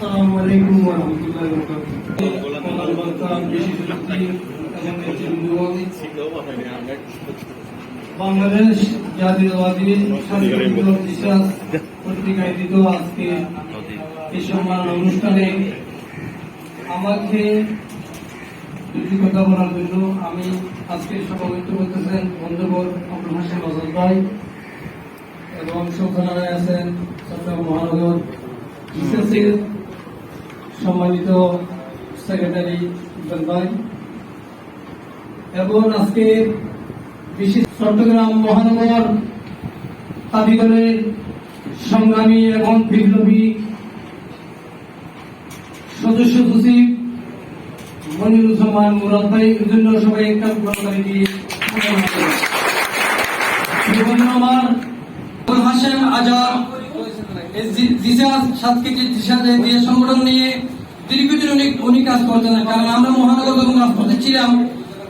আসসালামু আলাইকুম ওয়া রাহমাতুল্লাহি ওয়া বারাকাতুহু বাংলাদেশ জাতীয়তাবাদী বিশ্বাস কর্তৃক আয়োজিত আজকে এই সম্মান অনুষ্ঠানে আমাকে দুটি কথা বলার জন্য আমি আজকে সভাপতিত্ব করতেছেন বন্ধুবর আব্দুল আজাদ ভাই এবং সৌখানায় আছেন চট্টগ্রাম মহানগর সম্মানিত সেক্রেটারি ভাই এবং আজকে বিশেষ চট্টগ্রাম মহানগর দাবিদলের সংগ্রামী এবং বিপ্লবী সদস্য সচিব মনিরুজ্জামান মুরাদ ভাই, এর জন্য সবাই একটা পুরস্কারী সংগঠন নিয়ে দীর্ঘদিন উনি উনি কাজ কারণ আমরা মহানগর যখন রাজপথে ছিলাম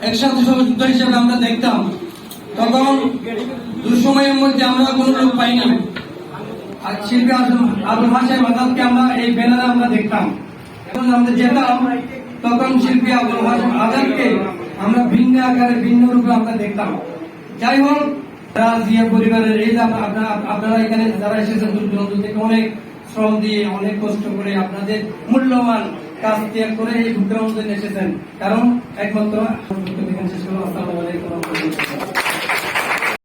একসাথে হিসেবে আমরা দেখতাম। তখন দুঃসময়ের মধ্যে আমরা কোনো লোক পাইনি আর শিল্পী আবুল হাসেম আজাদকে আমরা এই ব্যানারে আমরা দেখতাম। এখন আমরা যেতাম, তখন শিল্পী আবুল হাসেম আমরা ভিন্ন আকারে, ভিন্ন রূপে আমরা দেখতাম। যাই হোক তারা পরিবারের এই আপনারা এখানে যারা এসেছেন, দূর দূরান্ত থেকে অনেক শ্রম দিয়ে অনেক কষ্ট করে আপনাদের মূল্যবান কাজ ত্যাগ করে এই মধ্যে এসেছেন। কারণ একমাত্র শেষ করলাম